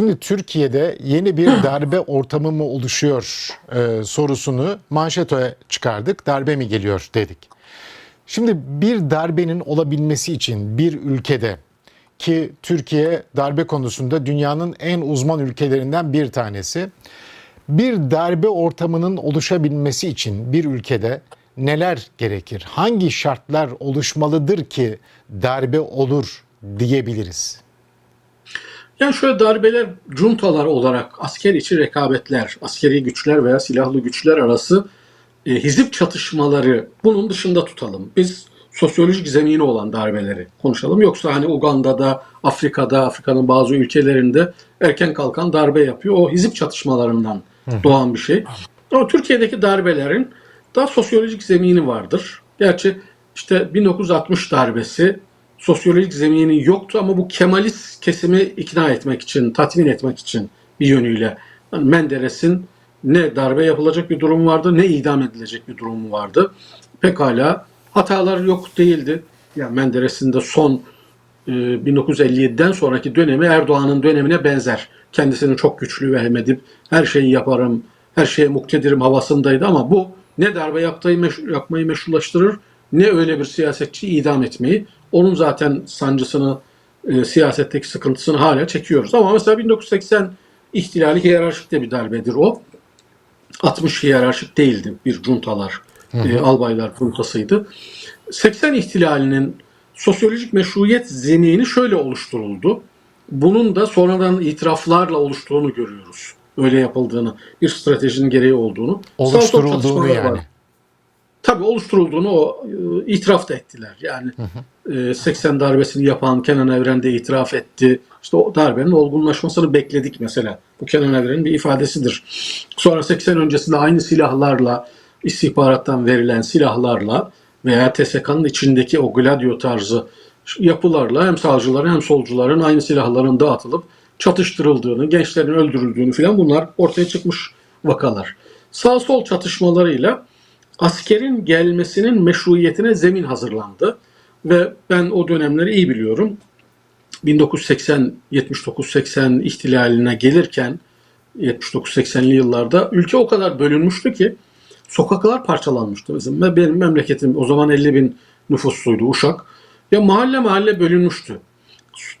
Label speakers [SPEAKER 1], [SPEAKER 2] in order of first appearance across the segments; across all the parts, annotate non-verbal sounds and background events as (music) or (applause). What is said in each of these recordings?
[SPEAKER 1] Şimdi Türkiye'de yeni bir (laughs) darbe ortamı mı oluşuyor e, sorusunu manşetoya çıkardık. Darbe mi geliyor dedik. Şimdi bir darbenin olabilmesi için bir ülkede ki Türkiye darbe konusunda dünyanın en uzman ülkelerinden bir tanesi. Bir darbe ortamının oluşabilmesi için bir ülkede neler gerekir? Hangi şartlar oluşmalıdır ki darbe olur diyebiliriz?
[SPEAKER 2] Yani şöyle darbeler, juntalar olarak asker içi rekabetler, askeri güçler veya silahlı güçler arası e, hizip çatışmaları bunun dışında tutalım. Biz sosyolojik zemini olan darbeleri konuşalım. Yoksa hani Uganda'da, Afrika'da, Afrika'nın bazı ülkelerinde erken kalkan darbe yapıyor. O hizip çatışmalarından doğan bir şey. Ama Türkiye'deki darbelerin daha sosyolojik zemini vardır. Gerçi işte 1960 darbesi sosyolojik zemini yoktu ama bu Kemalist kesimi ikna etmek için, tatmin etmek için bir yönüyle. Yani Menderes'in ne darbe yapılacak bir durum vardı ne idam edilecek bir durumu vardı. Pekala hatalar yok değildi. Yani Menderes'in de son e, 1957'den sonraki dönemi Erdoğan'ın dönemine benzer. Kendisini çok güçlü ve hemedip her şeyi yaparım, her şeye muktedirim havasındaydı ama bu ne darbe yapmayı meşrulaştırır ne öyle bir siyasetçi idam etmeyi. Onun zaten sancısını, e, siyasetteki sıkıntısını hala çekiyoruz. Ama mesela 1980 ihtilali hiyerarşik de bir darbedir o. 60 hiyerarşik değildi bir juntalar, e, albaylar juntasıydı. 80 ihtilalinin sosyolojik meşruiyet zemini şöyle oluşturuldu. Bunun da sonradan itiraflarla oluştuğunu görüyoruz. Öyle yapıldığını, bir stratejinin gereği olduğunu.
[SPEAKER 1] Oluşturulduğunu yani.
[SPEAKER 2] var. Tabii oluşturulduğunu o e, itiraf da ettiler. Yani e, 80 darbesini yapan Kenan Evren de itiraf etti. İşte o darbenin olgunlaşmasını bekledik mesela. Bu Kenan Evren'in bir ifadesidir. Sonra 80 öncesinde aynı silahlarla, istihbarattan verilen silahlarla veya TSK'nın içindeki o gladio tarzı yapılarla hem sağcıların hem solcuların aynı silahların dağıtılıp çatıştırıldığını, gençlerin öldürüldüğünü filan bunlar ortaya çıkmış vakalar. Sağ sol çatışmalarıyla askerin gelmesinin meşruiyetine zemin hazırlandı. Ve ben o dönemleri iyi biliyorum. 1980 79-80 ihtilaline gelirken 79-80'li yıllarda ülke o kadar bölünmüştü ki sokaklar parçalanmıştı bizim. Ve benim memleketim o zaman 50 bin nüfusluydu Uşak. Ya mahalle mahalle bölünmüştü.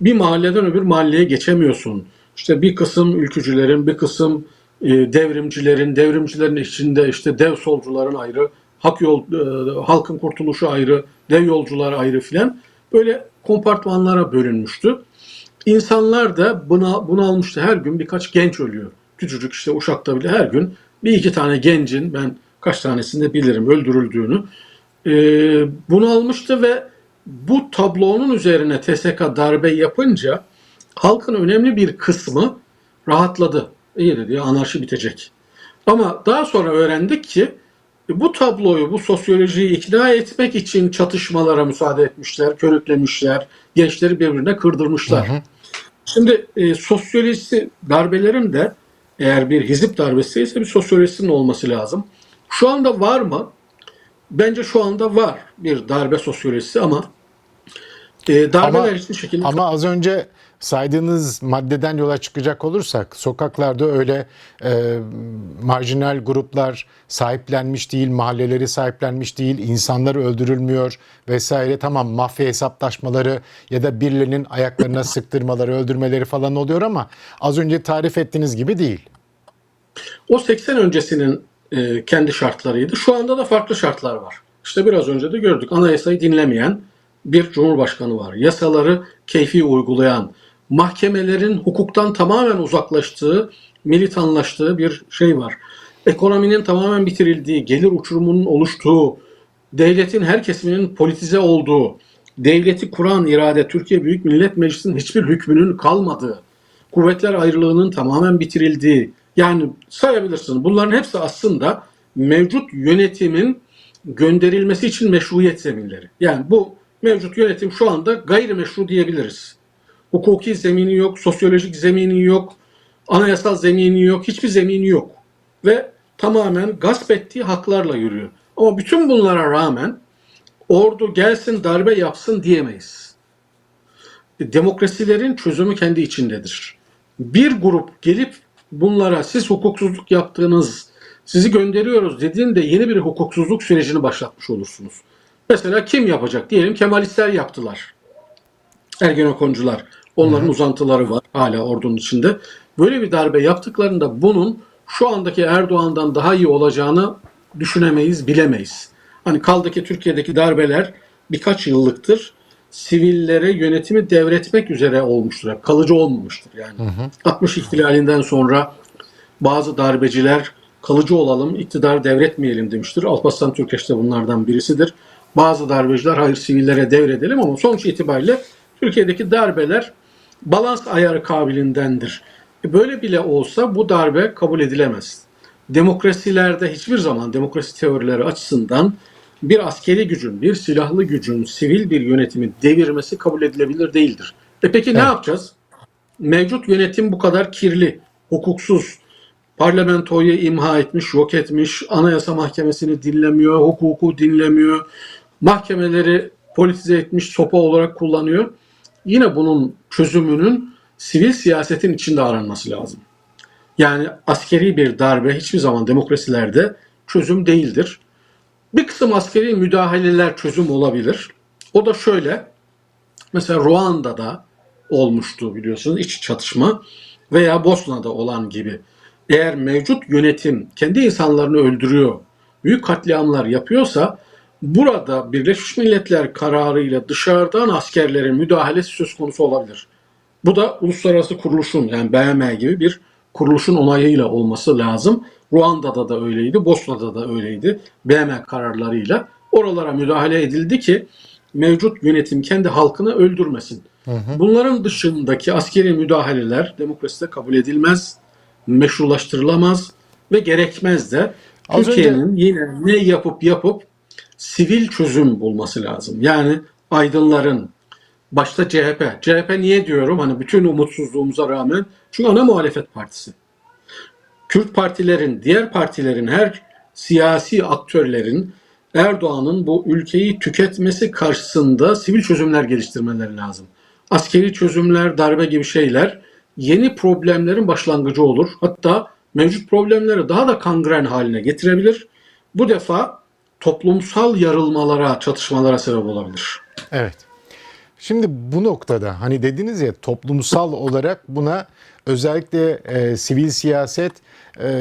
[SPEAKER 2] Bir mahalleden öbür mahalleye geçemiyorsun. İşte bir kısım ülkücülerin, bir kısım devrimcilerin, devrimcilerin içinde işte dev solcuların ayrı, hak yol, e, halkın kurtuluşu ayrı, dev yolcular ayrı filan böyle kompartmanlara bölünmüştü. İnsanlar da buna bunalmıştı. Her gün birkaç genç ölüyor. Küçücük işte Uşak'ta bile her gün bir iki tane gencin ben kaç tanesini bilirim öldürüldüğünü e, bunalmıştı ve bu tablonun üzerine TSK darbe yapınca halkın önemli bir kısmı rahatladı. İyi dedi ya anarşi bitecek. Ama daha sonra öğrendik ki e, bu tabloyu, bu sosyolojiyi ikna etmek için çatışmalara müsaade etmişler, körüklemişler, gençleri birbirine kırdırmışlar. Şimdi e, sosyolojisi darbelerin de eğer bir hizip darbesi ise bir sosyolojisinin olması lazım. Şu anda var mı? Bence şu anda var bir darbe sosyolojisi ama e, darbeler
[SPEAKER 1] Ama-
[SPEAKER 2] hiçbir şekilde
[SPEAKER 1] Ama az önce saydığınız maddeden yola çıkacak olursak sokaklarda öyle e, marjinal gruplar sahiplenmiş değil, mahalleleri sahiplenmiş değil, insanlar öldürülmüyor vesaire. Tamam mafya hesaplaşmaları ya da birilerinin ayaklarına sıktırmaları, öldürmeleri falan oluyor ama az önce tarif ettiğiniz gibi değil.
[SPEAKER 2] O 80 öncesinin e, kendi şartlarıydı. Şu anda da farklı şartlar var. İşte biraz önce de gördük. Anayasayı dinlemeyen bir cumhurbaşkanı var. Yasaları keyfi uygulayan, mahkemelerin hukuktan tamamen uzaklaştığı, militanlaştığı bir şey var. Ekonominin tamamen bitirildiği, gelir uçurumunun oluştuğu, devletin her kesiminin politize olduğu, devleti kuran irade Türkiye Büyük Millet Meclisi'nin hiçbir hükmünün kalmadığı, kuvvetler ayrılığının tamamen bitirildiği, yani sayabilirsiniz. Bunların hepsi aslında mevcut yönetimin gönderilmesi için meşruiyet zeminleri. Yani bu mevcut yönetim şu anda gayrimeşru diyebiliriz. Hukuki zemini yok, sosyolojik zemini yok, anayasal zemini yok, hiçbir zemini yok. Ve tamamen gasp ettiği haklarla yürüyor. Ama bütün bunlara rağmen ordu gelsin darbe yapsın diyemeyiz. Demokrasilerin çözümü kendi içindedir. bir grup gelip bunlara siz hukuksuzluk yaptığınız, sizi gönderiyoruz dediğinde yeni bir hukuksuzluk sürecini başlatmış olursunuz. Mesela kim yapacak? Diyelim Kemalistler yaptılar. Ergenekoncular. Onların uzantıları var hala ordunun içinde. Böyle bir darbe yaptıklarında bunun şu andaki Erdoğan'dan daha iyi olacağını düşünemeyiz, bilemeyiz. Hani kaldı ki Türkiye'deki darbeler birkaç yıllıktır sivillere yönetimi devretmek üzere olmuştur. Hep kalıcı olmamıştır yani. 60 ihtilalinden sonra bazı darbeciler kalıcı olalım, iktidar devretmeyelim demiştir. Alparslan Türkeş de bunlardan birisidir. Bazı darbeciler hayır sivillere devredelim ama sonuç itibariyle Türkiye'deki darbeler balans ayarı kabilindendir. E Böyle bile olsa bu darbe kabul edilemez. Demokrasilerde hiçbir zaman demokrasi teorileri açısından bir askeri gücün, bir silahlı gücün sivil bir yönetimi devirmesi kabul edilebilir değildir. E peki ne
[SPEAKER 1] Evet.
[SPEAKER 2] yapacağız? Mevcut yönetim bu kadar kirli, hukuksuz, parlamentoyu imha etmiş, yok etmiş, anayasa mahkemesini dinlemiyor, hukuku dinlemiyor, mahkemeleri politize etmiş, sopa olarak kullanıyor. Yine bunun çözümünün sivil siyasetin içinde aranması lazım. Yani askeri bir darbe hiçbir zaman demokrasilerde çözüm değildir. Bir kısım askeri müdahaleler çözüm olabilir. O da şöyle. Mesela Ruanda'da olmuştu biliyorsunuz iç çatışma veya Bosna'da olan gibi. Eğer mevcut yönetim kendi insanlarını öldürüyor, büyük katliamlar yapıyorsa burada Birleşmiş Milletler kararıyla dışarıdan askerlerin müdahalesi söz konusu olabilir. Bu da uluslararası kuruluşun yani BM gibi bir kuruluşun onayıyla olması lazım. Ruanda'da da öyleydi, Bosna'da da öyleydi. BM kararlarıyla oralara müdahale edildi ki mevcut yönetim kendi halkını öldürmesin. Bunların dışındaki askeri müdahaleler demokraside kabul edilmez, meşrulaştırılamaz ve gerekmez de.
[SPEAKER 1] Az önce-
[SPEAKER 2] Türkiye'nin yine ne yapıp yapıp sivil çözüm bulması lazım. Yani aydınların, başta CHP. CHP niye diyorum? Hani bütün umutsuzluğumuza rağmen. Çünkü ana muhalefet partisi. Kürt partilerin, diğer partilerin, her siyasi aktörlerin Erdoğan'ın bu ülkeyi tüketmesi karşısında sivil çözümler geliştirmeleri lazım. Askeri çözümler, darbe gibi şeyler yeni problemlerin başlangıcı olur. Hatta mevcut problemleri daha da kangren haline getirebilir. Bu defa toplumsal yarılmalara, çatışmalara sebep olabilir.
[SPEAKER 1] Evet. Şimdi bu noktada hani dediniz ya toplumsal olarak buna özellikle e, sivil siyaset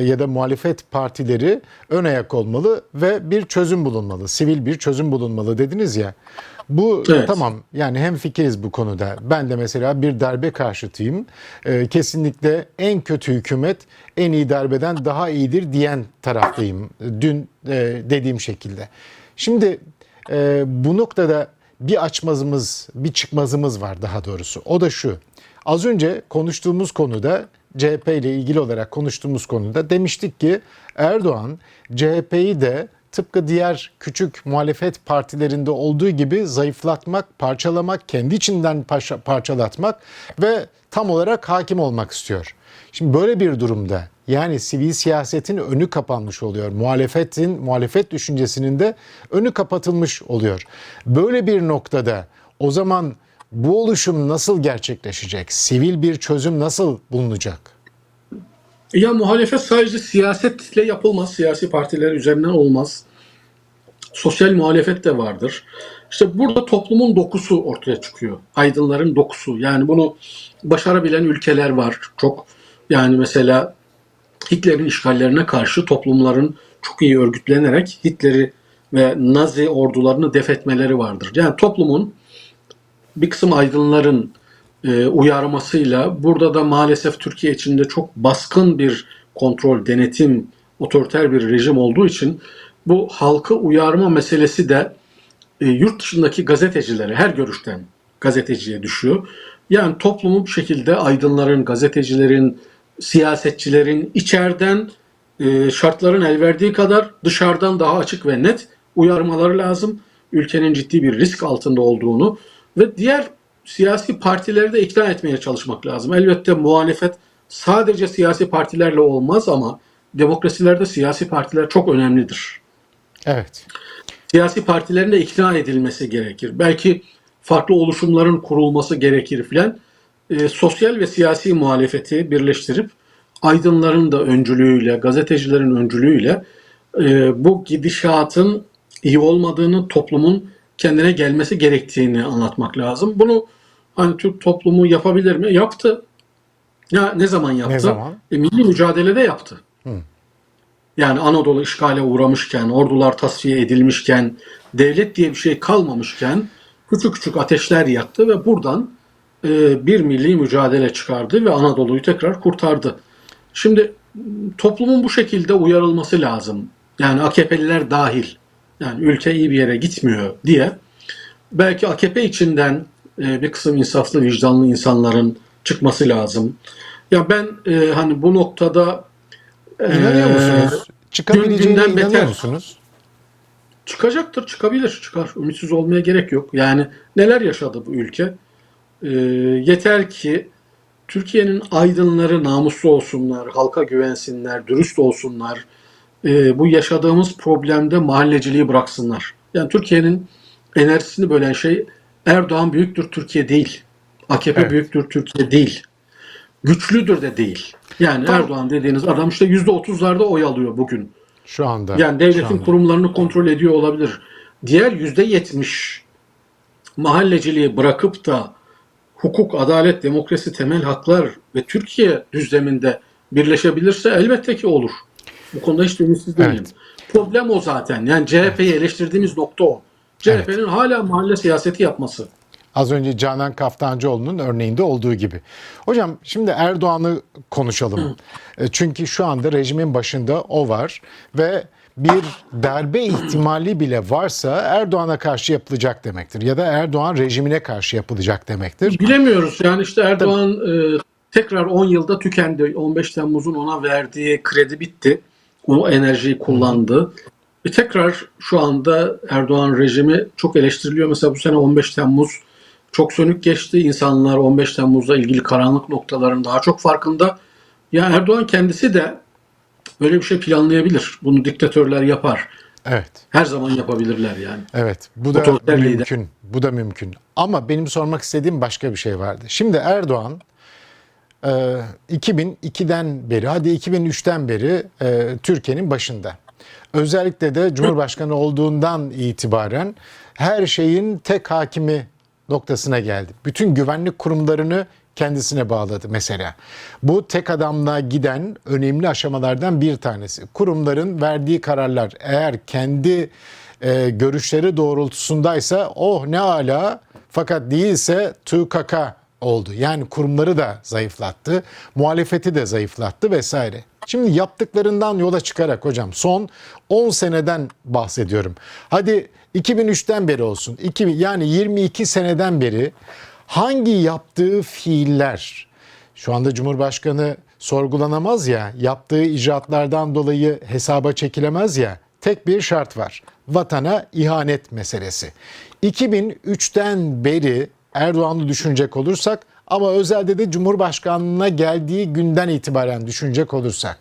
[SPEAKER 1] ya da muhalefet partileri ön ayak olmalı ve bir çözüm bulunmalı. Sivil bir çözüm bulunmalı dediniz ya. Bu
[SPEAKER 2] Evet.
[SPEAKER 1] tamam yani hem fikiriz bu konuda. Ben de mesela bir darbe karşıtıyım. E, kesinlikle en kötü hükümet en iyi darbeden daha iyidir diyen taraftayım. Dün e, dediğim şekilde. Şimdi e, bu noktada bir açmazımız, bir çıkmazımız var daha doğrusu. O da şu. Az önce konuştuğumuz konuda CHP ile ilgili olarak konuştuğumuz konuda demiştik ki Erdoğan CHP'yi de tıpkı diğer küçük muhalefet partilerinde olduğu gibi zayıflatmak, parçalamak, kendi içinden parça- parçalatmak ve tam olarak hakim olmak istiyor. Şimdi böyle bir durumda yani sivil siyasetin önü kapanmış oluyor. Muhalefetin, muhalefet düşüncesinin de önü kapatılmış oluyor. Böyle bir noktada o zaman bu oluşum nasıl gerçekleşecek? Sivil bir çözüm nasıl bulunacak?
[SPEAKER 2] Ya muhalefet sadece siyasetle yapılmaz. Siyasi partiler üzerinden olmaz. Sosyal muhalefet de vardır. İşte burada toplumun dokusu ortaya çıkıyor. Aydınların dokusu. Yani bunu başarabilen ülkeler var. Çok yani mesela Hitler'in işgallerine karşı toplumların çok iyi örgütlenerek Hitler'i ve Nazi ordularını def etmeleri vardır. Yani toplumun bir kısım aydınların e, uyarmasıyla burada da maalesef Türkiye içinde çok baskın bir kontrol, denetim, otoriter bir rejim olduğu için bu halkı uyarma meselesi de e, yurt dışındaki gazetecilere her görüşten gazeteciye düşüyor. Yani toplumu bu şekilde aydınların, gazetecilerin, siyasetçilerin içeriden e, şartların el verdiği kadar dışarıdan daha açık ve net uyarmaları lazım. Ülkenin ciddi bir risk altında olduğunu ve diğer siyasi partileri de ikna etmeye çalışmak lazım. Elbette muhalefet sadece siyasi partilerle olmaz ama demokrasilerde siyasi partiler çok önemlidir.
[SPEAKER 1] Evet.
[SPEAKER 2] Siyasi partilerin de ikna edilmesi gerekir. Belki farklı oluşumların kurulması gerekir filan. e, sosyal ve siyasi muhalefeti birleştirip aydınların da öncülüğüyle, gazetecilerin öncülüğüyle e, bu gidişatın iyi olmadığını, toplumun kendine gelmesi gerektiğini anlatmak lazım. Bunu hani Türk toplumu yapabilir mi? Yaptı. Ya ne zaman yaptı?
[SPEAKER 1] Ne zaman?
[SPEAKER 2] E, milli mücadelede yaptı. Yani Anadolu işgale uğramışken, ordular tasfiye edilmişken, devlet diye bir şey kalmamışken küçük küçük ateşler yaktı ve buradan e, bir milli mücadele çıkardı ve Anadolu'yu tekrar kurtardı. Şimdi toplumun bu şekilde uyarılması lazım. Yani AKP'liler dahil. Yani ülke iyi bir yere gitmiyor diye. Belki AKP içinden e, bir kısım insaflı, vicdanlı insanların çıkması lazım. Ya ben e, hani bu noktada
[SPEAKER 1] İnanıyor
[SPEAKER 2] e,
[SPEAKER 1] musunuz? Çıkabileceğine inanıyor
[SPEAKER 2] beter.
[SPEAKER 1] musunuz?
[SPEAKER 2] Çıkacaktır, çıkabilir, çıkar. Ümitsiz olmaya gerek yok. Yani neler yaşadı bu ülke? Ee, yeter ki Türkiye'nin aydınları namuslu olsunlar, halka güvensinler, dürüst olsunlar. Ee, bu yaşadığımız problemde mahalleciliği bıraksınlar. Yani Türkiye'nin enerjisini bölen şey Erdoğan büyüktür Türkiye değil. AKP
[SPEAKER 1] Evet.
[SPEAKER 2] büyüktür Türkiye değil. Güçlüdür de değil. Yani
[SPEAKER 1] Tamam.
[SPEAKER 2] Erdoğan dediğiniz adam işte %30'larda oy alıyor bugün.
[SPEAKER 1] Şu anda.
[SPEAKER 2] Yani devletin
[SPEAKER 1] anda.
[SPEAKER 2] kurumlarını kontrol ediyor olabilir. Diğer yüzde yetmiş mahalleciliği bırakıp da hukuk, adalet, demokrasi, temel haklar ve Türkiye düzleminde birleşebilirse elbette ki olur. Bu konuda hiç ümitsiz değilim.
[SPEAKER 1] Evet.
[SPEAKER 2] Problem o zaten. Yani CHP'yi eleştirdiğimiz nokta o. CHP'nin hala mahalle siyaseti yapması.
[SPEAKER 1] Az önce Canan Kaftancıoğlu'nun örneğinde olduğu gibi. Hocam şimdi Erdoğan'ı konuşalım. E, Çünkü şu anda rejimin başında o var ve bir darbe ihtimali bile varsa Erdoğan'a karşı yapılacak demektir. Ya da Erdoğan rejimine karşı yapılacak demektir.
[SPEAKER 2] Bilemiyoruz. Yani işte Erdoğan e, tekrar 10 yılda tükendi. 15 Temmuz'un ona verdiği kredi bitti. O enerjiyi kullandı. E tekrar şu anda Erdoğan rejimi çok eleştiriliyor. Mesela bu sene 15 Temmuz çok sönük geçti. İnsanlar 15 Temmuz'la ilgili karanlık noktaların daha çok farkında. Ya Erdoğan kendisi de böyle bir şey planlayabilir. Bunu diktatörler yapar.
[SPEAKER 1] Evet.
[SPEAKER 2] Her zaman yapabilirler yani.
[SPEAKER 1] Evet, bu da
[SPEAKER 2] Otoriter lider.
[SPEAKER 1] mümkün. Bu da mümkün. Ama benim sormak istediğim başka bir şey vardı. Şimdi Erdoğan e, 2002'den beri, hadi 2003'ten beri e, Türkiye'nin başında. Özellikle de Cumhurbaşkanı olduğundan itibaren her şeyin tek hakimi noktasına geldi. Bütün güvenlik kurumlarını kendisine bağladı mesela. Bu tek adamla giden önemli aşamalardan bir tanesi. Kurumların verdiği kararlar eğer kendi e, görüşleri doğrultusundaysa oh ne ala fakat değilse TÜKK oldu. Yani kurumları da zayıflattı, muhalefeti de zayıflattı vesaire. Şimdi yaptıklarından yola çıkarak hocam son 10 seneden bahsediyorum. Hadi 2003'ten beri olsun. 2000, yani 22 seneden beri hangi yaptığı fiiller şu anda Cumhurbaşkanı sorgulanamaz ya, yaptığı icraatlardan dolayı hesaba çekilemez ya. Tek bir şart var. Vatana ihanet meselesi. 2003'ten beri Erdoğan'ı düşünecek olursak ama özelde de Cumhurbaşkanlığına geldiği günden itibaren düşünecek olursak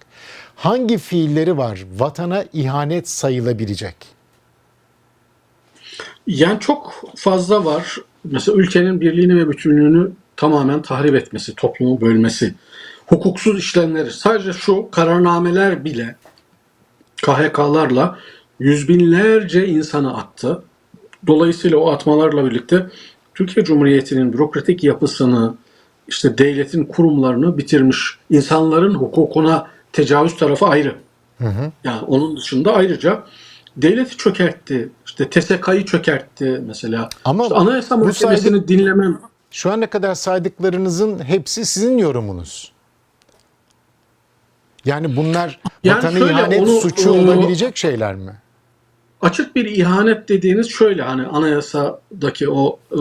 [SPEAKER 1] hangi fiilleri var vatana ihanet sayılabilecek?
[SPEAKER 2] Yani çok fazla var. Mesela ülkenin birliğini ve bütünlüğünü tamamen tahrip etmesi, toplumu bölmesi, hukuksuz işlemleri. Sadece şu kararnameler bile KHK'larla yüz binlerce insanı attı. Dolayısıyla o atmalarla birlikte Türkiye Cumhuriyeti'nin bürokratik yapısını, işte devletin kurumlarını bitirmiş. İnsanların hukukuna tecavüz tarafı ayrı. Yani onun dışında ayrıca devleti çökertti. İşte TSK'yı çökertti mesela.
[SPEAKER 1] Ama
[SPEAKER 2] İşte Anayasa Mahkemesi'ni dinlemem.
[SPEAKER 1] Şu ana kadar saydıklarınızın hepsi sizin yorumunuz. Yani bunlar
[SPEAKER 2] Yani
[SPEAKER 1] vatana
[SPEAKER 2] şöyle,
[SPEAKER 1] ihanet
[SPEAKER 2] onu,
[SPEAKER 1] suçu olabilecek şeyler mi?
[SPEAKER 2] Açık bir ihanet dediğiniz şöyle hani anayasadaki o e,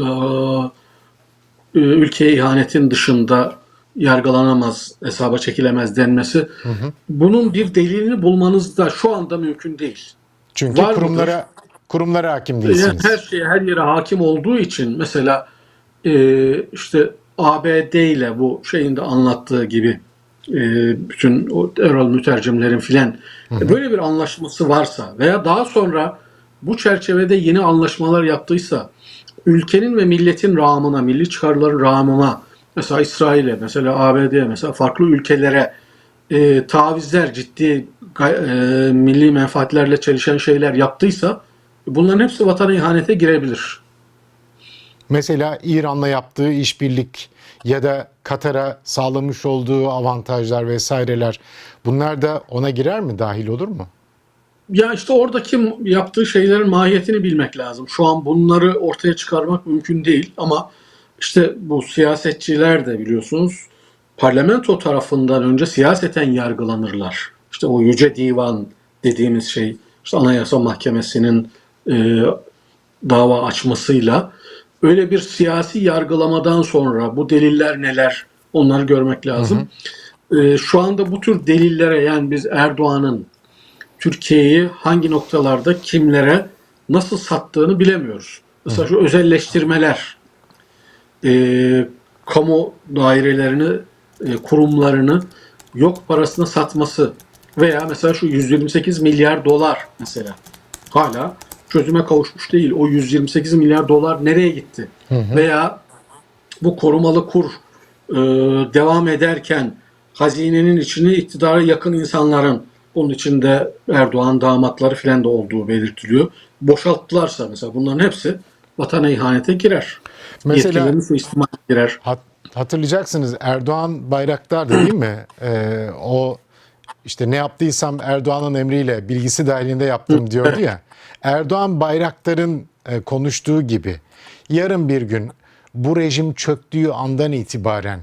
[SPEAKER 2] ülkeye ihanetin dışında yargılanamaz, hesaba çekilemez denmesi. Bunun bir delilini bulmanız da şu anda mümkün değil.
[SPEAKER 1] Çünkü
[SPEAKER 2] var
[SPEAKER 1] kurumlara kurumlara hakim değilsiniz.
[SPEAKER 2] her şeye, her yere hakim olduğu için mesela e, işte ABD ile bu şeyin de anlattığı gibi e, bütün o Erol mütercimlerin filan e, böyle bir anlaşması varsa veya daha sonra bu çerçevede yeni anlaşmalar yaptıysa ülkenin ve milletin rağmına, milli çıkarların rağmına mesela İsrail'e, mesela ABD'ye, mesela farklı ülkelere e, tavizler, ciddi e, milli menfaatlerle çelişen şeyler yaptıysa bunların hepsi vatana ihanete girebilir.
[SPEAKER 1] Mesela İran'la yaptığı işbirlik ya da Katar'a sağlamış olduğu avantajlar vesaireler bunlar da ona girer mi, dahil olur mu?
[SPEAKER 2] Ya işte oradaki yaptığı şeylerin mahiyetini bilmek lazım. Şu an bunları ortaya çıkarmak mümkün değil ama işte bu siyasetçiler de biliyorsunuz parlamento tarafından önce siyaseten yargılanırlar. İşte o yüce divan dediğimiz şey işte Anayasa Mahkemesi'nin e, dava açmasıyla öyle bir siyasi yargılamadan sonra bu deliller neler onları görmek lazım. E, şu anda bu tür delillere yani biz Erdoğan'ın Türkiye'yi hangi noktalarda kimlere nasıl sattığını bilemiyoruz. Mesela şu özelleştirmeler, e, kamu dairelerini, e, kurumlarını yok parasına satması veya mesela şu 128 milyar dolar mesela hala çözüme kavuşmuş değil. O 128 milyar dolar nereye gitti? Veya bu korumalı kur e, devam ederken hazinenin içini iktidara yakın insanların bunun içinde Erdoğan damatları filan da olduğu belirtiliyor. Boşalttılarsa mesela bunların hepsi vatana ihanete girer.
[SPEAKER 1] Mesela-
[SPEAKER 2] suistimale girer.
[SPEAKER 1] Hat- hatırlayacaksınız Erdoğan Bayraktar'dı değil mi? Ee, o işte ne yaptıysam Erdoğan'ın emriyle bilgisi dahilinde yaptım diyordu ya. Erdoğan Bayraktar'ın e, konuştuğu gibi yarın bir gün bu rejim çöktüğü andan itibaren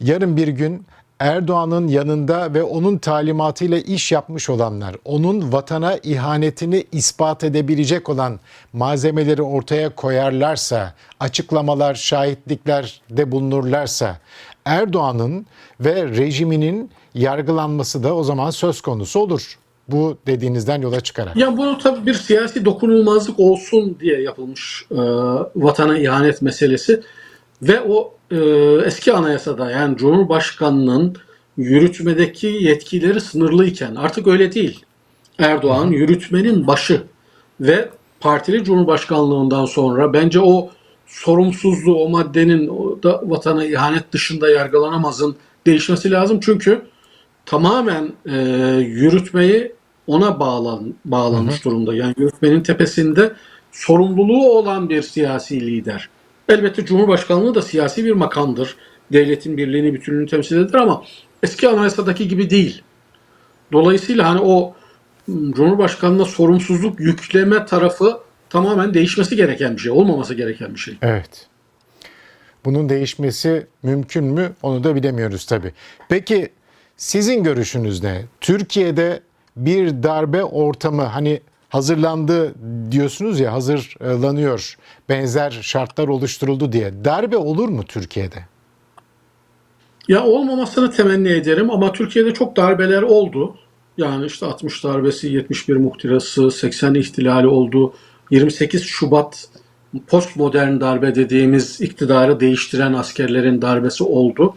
[SPEAKER 1] yarın bir gün Erdoğan'ın yanında ve onun talimatıyla iş yapmış olanlar, onun vatana ihanetini ispat edebilecek olan malzemeleri ortaya koyarlarsa, açıklamalar, şahitlikler de bulunurlarsa Erdoğan'ın ve rejiminin yargılanması da o zaman söz konusu olur. Bu dediğinizden yola çıkarak.
[SPEAKER 2] Ya bunu tabii bir siyasi dokunulmazlık olsun diye yapılmış e, vatana ihanet meselesi ve o e, eski anayasada yani Cumhurbaşkanının yürütmedeki yetkileri sınırlıyken artık öyle değil. Erdoğan yürütmenin başı ve partili cumhurbaşkanlığından sonra bence o sorumsuzluğu o maddenin o da vatana ihanet dışında yargılanamazın değişmesi lazım. Çünkü tamamen e, yürütmeyi ona bağlan, bağlanmış durumda. Yani yürütmenin tepesinde sorumluluğu olan bir siyasi lider. Elbette Cumhurbaşkanlığı da siyasi bir makamdır. Devletin birliğini, bütünlüğünü temsil eder ama eski anayasadaki gibi değil. Dolayısıyla hani o Cumhurbaşkanına sorumsuzluk yükleme tarafı tamamen değişmesi gereken bir şey, olmaması gereken bir şey.
[SPEAKER 1] Evet. Bunun değişmesi mümkün mü? Onu da bilemiyoruz tabii. Peki sizin görüşünüz ne? Türkiye'de bir darbe ortamı hani hazırlandı diyorsunuz ya hazırlanıyor. Benzer şartlar oluşturuldu diye. Darbe olur mu Türkiye'de?
[SPEAKER 2] Ya olmamasını temenni ederim ama Türkiye'de çok darbeler oldu. Yani işte 60 darbesi, 71 muhtırası, 80 ihtilali oldu. 28 Şubat postmodern darbe dediğimiz iktidarı değiştiren askerlerin darbesi oldu.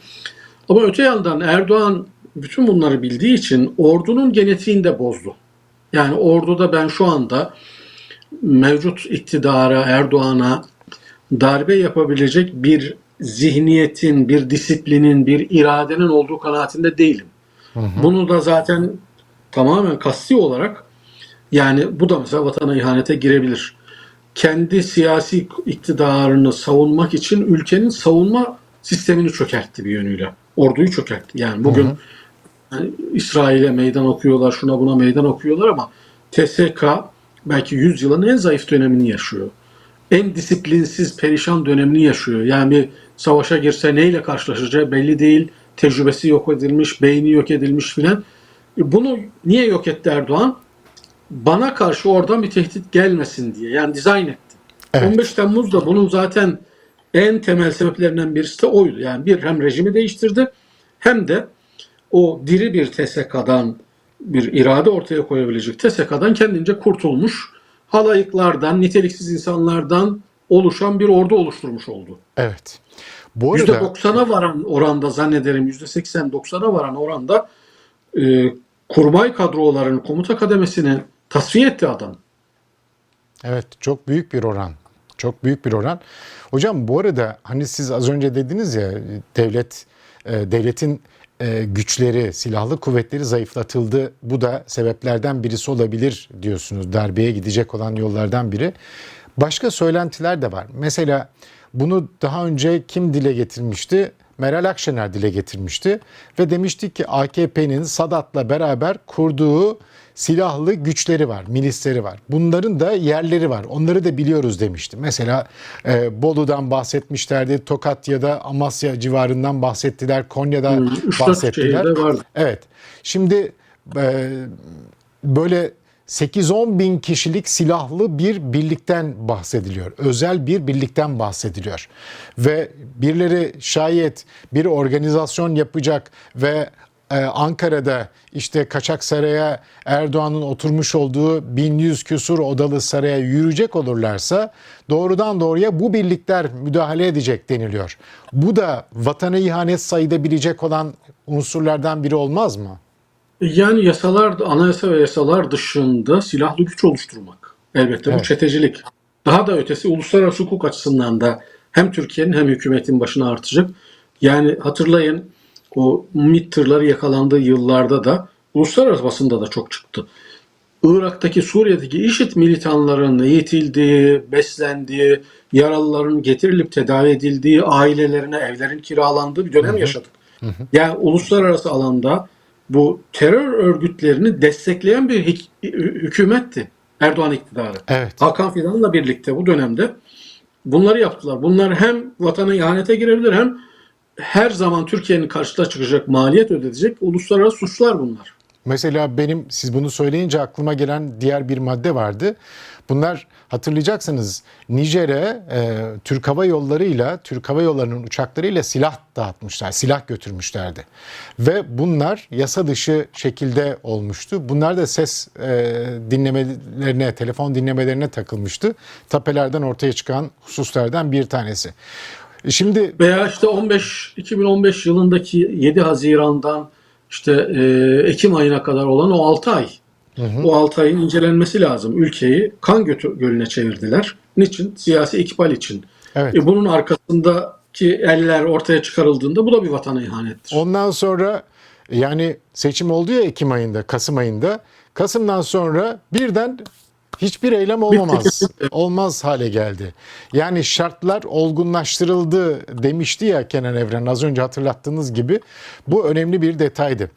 [SPEAKER 2] Ama öte yandan Erdoğan bütün bunları bildiği için ordunun genetiğini de bozdu. Yani orduda ben şu anda mevcut iktidara, Erdoğan'a darbe yapabilecek bir zihniyetin, bir disiplinin, bir iradenin olduğu kanaatinde değilim. Bunu da zaten tamamen kasti olarak yani bu da mesela vatana ihanete girebilir. Kendi siyasi iktidarını savunmak için ülkenin savunma sistemini çökertti bir yönüyle. Orduyu çökertti. Yani bugün yani İsrail'e meydan okuyorlar, şuna buna meydan okuyorlar ama TSK belki 100 yılın en zayıf dönemini yaşıyor. En disiplinsiz, perişan dönemini yaşıyor. Yani bir savaşa girse neyle karşılaşacağı belli değil. Tecrübesi yok edilmiş, beyni yok edilmiş filan. E Bunu niye yok etti Erdoğan? Bana karşı oradan bir tehdit gelmesin diye. Yani dizayn etti.
[SPEAKER 1] Evet.
[SPEAKER 2] 15 Temmuz'da bunun zaten en temel sebeplerinden birisi de oydu. Yani bir hem rejimi değiştirdi hem de o diri bir TSK'dan bir irade ortaya koyabilecek TSK'dan kendince kurtulmuş halayıklardan, niteliksiz insanlardan oluşan bir ordu oluşturmuş oldu.
[SPEAKER 1] Evet. Bu arada
[SPEAKER 2] %90'a varan oranda zannederim %80-90'a varan oranda e, kurmay kadroların komuta kademesini tasfiye etti adam.
[SPEAKER 1] evet çok büyük bir oran. Çok büyük bir oran. Hocam bu arada hani siz az önce dediniz ya devlet e, devletin e, güçleri, silahlı kuvvetleri zayıflatıldı. Bu da sebeplerden birisi olabilir diyorsunuz. Darbeye gidecek olan yollardan biri. Başka söylentiler de var. Mesela bunu daha önce kim dile getirmişti? Meral Akşener dile getirmişti ve demişti ki AKP'nin Sadat'la beraber kurduğu silahlı güçleri var, milisleri var. Bunların da yerleri var. Onları da biliyoruz demişti. Mesela e, Bolu'dan bahsetmişlerdi, Tokat ya da Amasya civarından bahsettiler, Konya'da
[SPEAKER 2] dört
[SPEAKER 1] bahsettiler. Evet. Şimdi e, böyle 8-10 bin kişilik silahlı bir birlikten bahsediliyor. Özel bir birlikten bahsediliyor. Ve birileri şayet bir organizasyon yapacak ve e, Ankara'da işte Kaçak Saray'a Erdoğan'ın oturmuş olduğu 1100 küsur odalı saraya yürüyecek olurlarsa doğrudan doğruya bu birlikler müdahale edecek deniliyor. Bu da vatana ihanet sayılabilecek olan unsurlardan biri olmaz mı?
[SPEAKER 2] Yani yasalar, anayasa ve yasalar dışında silahlı güç oluşturmak. Elbette bu
[SPEAKER 1] Evet.
[SPEAKER 2] çetecilik. Daha da ötesi uluslararası hukuk açısından da hem Türkiye'nin hem hükümetin başına artacak. Yani hatırlayın o MİT tırları yakalandığı yıllarda da uluslararası basında da çok çıktı. Irak'taki, Suriye'deki IŞİD militanların eğitildiği, beslendiği, yaralıların getirilip tedavi edildiği, ailelerine evlerin kiralandığı bir dönem yaşadık. Yani uluslararası alanda bu terör örgütlerini destekleyen bir hükümetti Erdoğan iktidarı.
[SPEAKER 1] Evet.
[SPEAKER 2] Hakan Fidan'la birlikte bu dönemde bunları yaptılar. Bunlar hem vatana ihanete girebilir hem her zaman Türkiye'nin karşısına çıkacak maliyet ödetecek uluslararası suçlar bunlar.
[SPEAKER 1] Mesela benim siz bunu söyleyince aklıma gelen diğer bir madde vardı. Bunlar hatırlayacaksınız Nijer'e e, Türk Hava Yolları'yla Türk Hava Yolları'nın uçaklarıyla silah dağıtmışlar, silah götürmüşlerdi. Ve bunlar yasa dışı şekilde olmuştu. Bunlar da ses e, dinlemelerine, telefon dinlemelerine takılmıştı. Tapelerden ortaya çıkan hususlardan bir tanesi. Şimdi
[SPEAKER 2] Veya işte 15 2015 yılındaki 7 Haziran'dan işte e, Ekim ayına kadar olan o 6 ay. O 6 ayın incelenmesi lazım. Ülkeyi kan götü, gölüne çevirdiler. Niçin? Siyasi ikbal için.
[SPEAKER 1] Evet.
[SPEAKER 2] E, bunun arkasındaki eller ortaya çıkarıldığında bu da bir vatana ihanettir.
[SPEAKER 1] Ondan sonra yani seçim oldu ya Ekim ayında, Kasım ayında. Kasım'dan sonra birden hiçbir eylem olmamaz. olmaz hale geldi. Yani şartlar olgunlaştırıldı demişti ya Kenan Evren az önce hatırlattığınız gibi. Bu önemli bir detaydı.